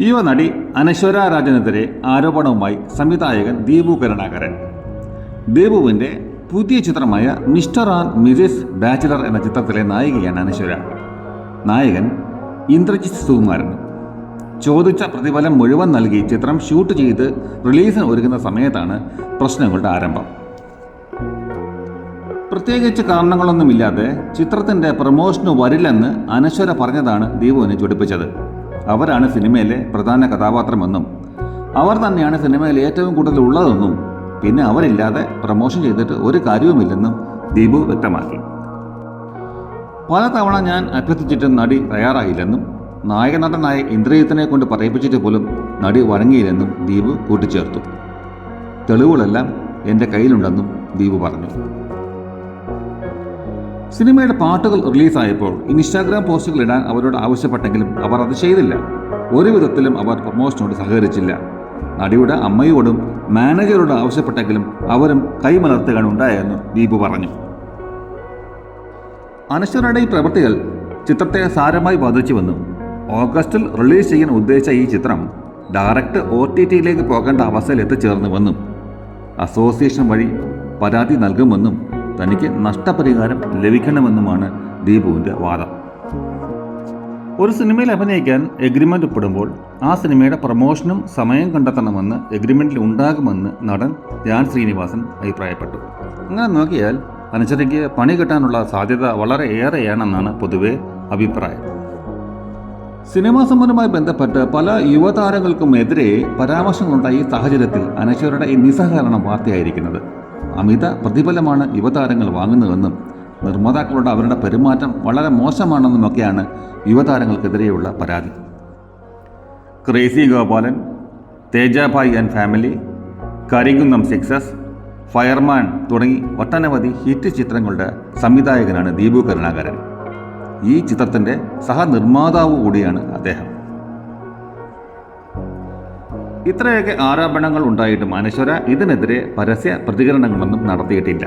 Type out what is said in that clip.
യുവ നടി അനശ്വര രാജനെതിരെ ആരോപണവുമായി സംവിധായകൻ ദീപു കരുണാകരൻ. ദീപുവിന്റെ പുതിയ ചിത്രമായ മിസ്റ്റർ ആൻഡ് മിസിസ് ബാച്ചിലർ എന്ന ചിത്രത്തിലെ നായികയാണ് അനശ്വര. നായകൻ ഇന്ദ്രജിത് സുകുമാരൻ. ചോദിച്ച പ്രതിഫലം മുഴുവൻ നൽകി ചിത്രം ഷൂട്ട് ചെയ്ത് റിലീസിന് ഒരുങ്ങുന്ന സമയത്താണ് പ്രശ്നങ്ങളുടെ ആരംഭം. പ്രത്യേകിച്ച് കാരണങ്ങളൊന്നുമില്ലാതെ ചിത്രത്തിന്റെ പ്രമോഷന് വരില്ലെന്ന് അനശ്വര പറഞ്ഞതാണ് ദീപുവിനെ ചൊടിപ്പിച്ചത്. അവരാണ് സിനിമയിലെ പ്രധാന കഥാപാത്രമെന്നും അവർ തന്നെയാണ് സിനിമയിൽ ഏറ്റവും കൂടുതൽ ഉള്ളതെന്നും പിന്നെ അവരില്ലാതെ പ്രമോഷൻ ചെയ്തിട്ട് ഒരു കാര്യവുമില്ലെന്നും ദീപു വ്യക്തമാക്കി. പലതവണ ഞാൻ അഭ്യർത്ഥിച്ചിട്ടും നടി തയ്യാറായില്ലെന്നും നായക നടനായ ഇന്ദ്രജിത്തിനെ കൊണ്ട് പറയിപ്പിച്ചിട്ട് പോലും നടി വഴങ്ങിയില്ലെന്നും ദീപു കൂട്ടിച്ചേർത്തു. തെളിവുകളെല്ലാം എന്റെ കയ്യിലുണ്ടെന്നും ദീപു പറഞ്ഞു. സിനിമയുടെ പാട്ടുകൾ റിലീസായപ്പോൾ ഇൻസ്റ്റാഗ്രാം പോസ്റ്റുകൾ ഇടാൻ അവരോട് ആവശ്യപ്പെട്ടെങ്കിലും അവർ അത് ചെയ്തില്ല. ഒരു വിധത്തിലും അവർ പ്രൊമോഷനോട് സഹകരിച്ചില്ല. നടിയുടെ അമ്മയോടും മാനേജരോട് ആവശ്യപ്പെട്ടെങ്കിലും അവരും കൈമലർത്തുകയാണ് ഉണ്ടായെന്ന് ദീപു പറഞ്ഞു. അനശ്വരയുടെ ഈ പ്രവൃത്തികൾ ചിത്രത്തെ സാരമായി ബാധിച്ചുവെന്നും ഓഗസ്റ്റിൽ റിലീസ് ചെയ്യാൻ ഉദ്ദേശിച്ച ഈ ചിത്രം ഡയറക്റ്റ് ഒ ടി ടിയിലേക്ക് പോകേണ്ട അവസ്ഥയിൽ എത്തിച്ചേർന്നുവെന്നും അസോസിയേഷൻ വഴി പരാതി നൽകുമെന്നും തനിക്ക് നഷ്ടപരിഹാരം ലഭിക്കണമെന്നുമാണ് ദീപുവിന്റെ വാദം. ഒരു സിനിമയിൽ അഭിനയിക്കാൻ എഗ്രിമെന്റ് ഒപ്പിടുമ്പോൾ ആ സിനിമയുടെ പ്രൊമോഷനും സമയം കണ്ടെത്തണമെന്ന് എഗ്രിമെന്റിൽ ഉണ്ടാകുമെന്ന് നടൻ ധ്യാൻ ശ്രീനിവാസൻ അഭിപ്രായപ്പെട്ടു. അങ്ങനെ നോക്കിയാൽ അനുസരിക്ക് പണി കിട്ടാനുള്ള സാധ്യത വളരെ ഏറെയാണെന്നാണ് പൊതുവെ അഭിപ്രായം. സിനിമാ സംബന്ധവുമായി ബന്ധപ്പെട്ട് പല യുവതാരങ്ങൾക്കും എതിരെ പരാമർശങ്ങളുണ്ടായ ഈ സാഹചര്യത്തിൽ അനശ്വരയുടെ ഈ നിസ്സഹകരണം വാർത്തയായിരിക്കുന്നത്. അമിത പ്രതിഫലമാണ് യുവതാരങ്ങൾ വാങ്ങുന്നതെന്നും നിർമ്മാതാക്കളുടെ അവരുടെ പെരുമാറ്റം വളരെ മോശമാണെന്നുമൊക്കെയാണ് യുവതാരങ്ങൾക്കെതിരെയുള്ള പരാതി. Crazy Gopalan Tejabhai and family Karinkunnam sixes fireman തുടങ്ങി ഒട്ടനവധി ഹിറ്റ് ചിത്രങ്ങളുടെ സംവിധായകനാണ് ദീപു കരുണാകരൻ. ഈ ചിത്രത്തിന്റെ സഹനിർമ്മാതാവ് കൂടിയാണ് അദ്ദേഹം. ഇത്രയൊക്കെ ആരോപണങ്ങൾ ഉണ്ടായിട്ടും അനശ്വര ഇതിനെതിരെ പരസ്യ പ്രതികരണങ്ങളൊന്നും നടത്തിയിട്ടില്ല.